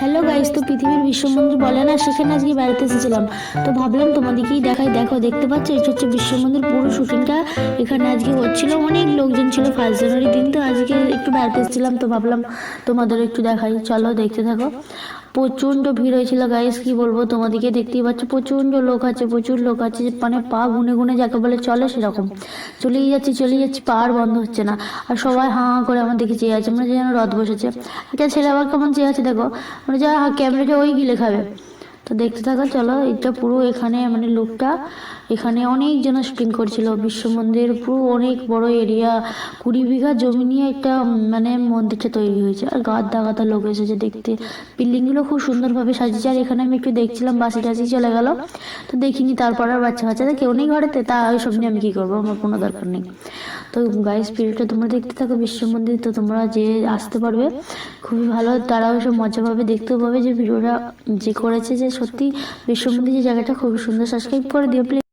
Hello guys তো পৃথিবীর বিশ্বমন্দির বলে না, সেখানে আজকে বেড়াতে এসেছিলাম। তো ভাবলাম তোমাদেরকেই দেখাই। দেখো, দেখতে পাচ্ছ? এটা হচ্ছে বিশ্বমন্দির পুরো শুটিংটা। এখানে আজকে হচ্ছিল অনেক লোকজন ছিল, ফার্স্ট জানুয়ারির দিন, তো আজকে একটু বেড়াতে এসেছিলাম, তো ভাবলাম তোমাদের একটু দেখাই। চলো, দেখতে থাকো। প্রচণ্ড ভিড় হয়েছিল গাইস কি বলব তোমাদেরকে? দেখতেই পাচ্ছ প্রচণ্ড লোক আছে, প্রচুর লোক আছে মানে পা গুনে গুনে যাকে বলে চলে সেরকম। চলেই যাচ্ছি চলেই যাচ্ছি পা আর বন্ধ হচ্ছে না। আর সবাই হাঁ হাঁ করে আমার দিকে চেয়ে আছে মানে যেন রথ বসেছে। একটা ছেলে আবার কেমন চেয়ে আছে, দেখো। মানে যা ক্যামেরাটা ওই গিলে খাবে। তো দেখতে থাকো, চলো এটা পুরো এখানে মানে লোকটা এখানে অনেক জন শুটিং করছিল, বিশ্ব মন্দির, পুরো অনেক বড় এরিয়া কুড়ি বিঘা জমি নিয়ে একটা মানে মন্দিরটা তৈরি হয়েছে। আর গাদা গাদা লোক এসেছে দেখতে। বিল্ডিংগুলো খুব সুন্দরভাবে সাজিয়েছে। আর এখানে আমি একটু দেখছিলাম বাসে টাসি চলে গেল। তো দেখিনি, তারপর আর বাচ্চা কাচ্চাদের কেউ নেই ঘরেতে, তা ওইসব নিয়ে আমি কী করব? আমার কোনো দরকার নেই। তো গাইস ভিডিওটা তোমরা দেখতে থাকো, বিশ্ব মন্দির, তো তোমরা যে আসতে পারবে, খুবই ভালো। তারাও সব মজা পাবে, দেখতেও পাবে যে ভিডিওটা যে করেছে, যে সত্যি বিশ্ব মন্দির যে জায়গাটা খুবই সুন্দর সাবস্ক্রাইব করে দিও প্লিজ